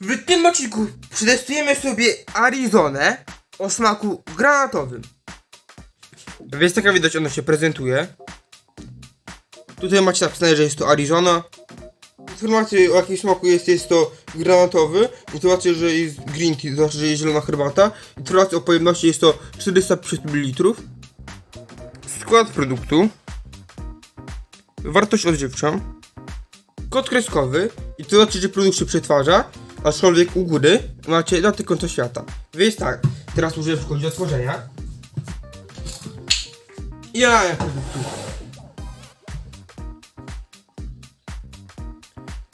W tym odcinku przetestujemy sobie Arizonę o smaku granatowym. Więc taka widać ona się prezentuje. Tutaj macie napisane, że jest to Arizona. Informacje o jakim smaku jest, jest to granatowy. Informacje, że jest green tea, to znaczy, że jest zielona herbata. Informacje o pojemności jest to 450 ml. Skład produktu. Wartość odżywcza. Kod kreskowy. I to znaczy, że produkt się przetwarza. Aczkolwiek u góry macie daty końca świata. Więc tak, teraz możemy przechodzić do tworzenia. Ja.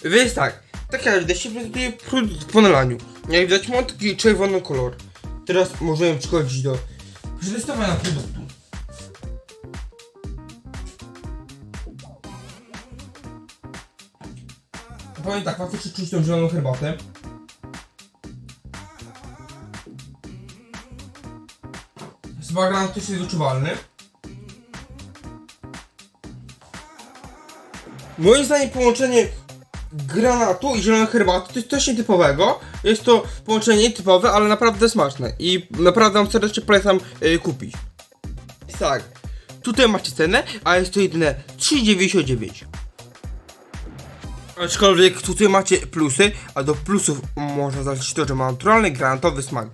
Więc tak, tak jak widać się prezentuje produkt po nalaniu. Jak widać ma taki czerwony kolor. Teraz możemy przechodzić do przetestowania produktu. Powiem tak, faktycznie czuć tą zieloną herbatę. Smak granatu jest wyczuwalny. Moim zdaniem połączenie granatu i zielonej herbaty to jest coś nietypowego. Jest to połączenie nietypowe, ale naprawdę smaczne. I naprawdę wam serdecznie polecam yy, kupić. Tak, tutaj macie cenę, a jest to jedyne 3,99. Aczkolwiek tutaj macie plusy, a do plusów można zaliczyć to, że ma naturalny granatowy smak.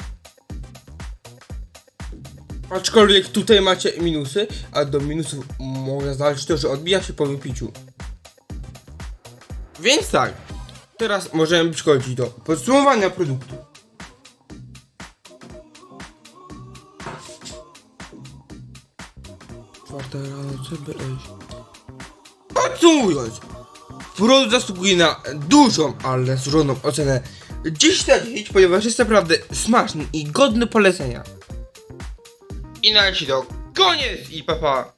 Aczkolwiek tutaj macie minusy, a do minusów można zaliczyć to, że odbija się po wypiciu. Więc tak, teraz możemy przechodzić do podsumowania produktu. Czwarta rano, iść? Podsumując, produkt zasługuje na dużą, ale złożoną ocenę 10 na 10, ponieważ jest naprawdę smaczny i godny polecenia. I na dzisiaj to koniec i papa.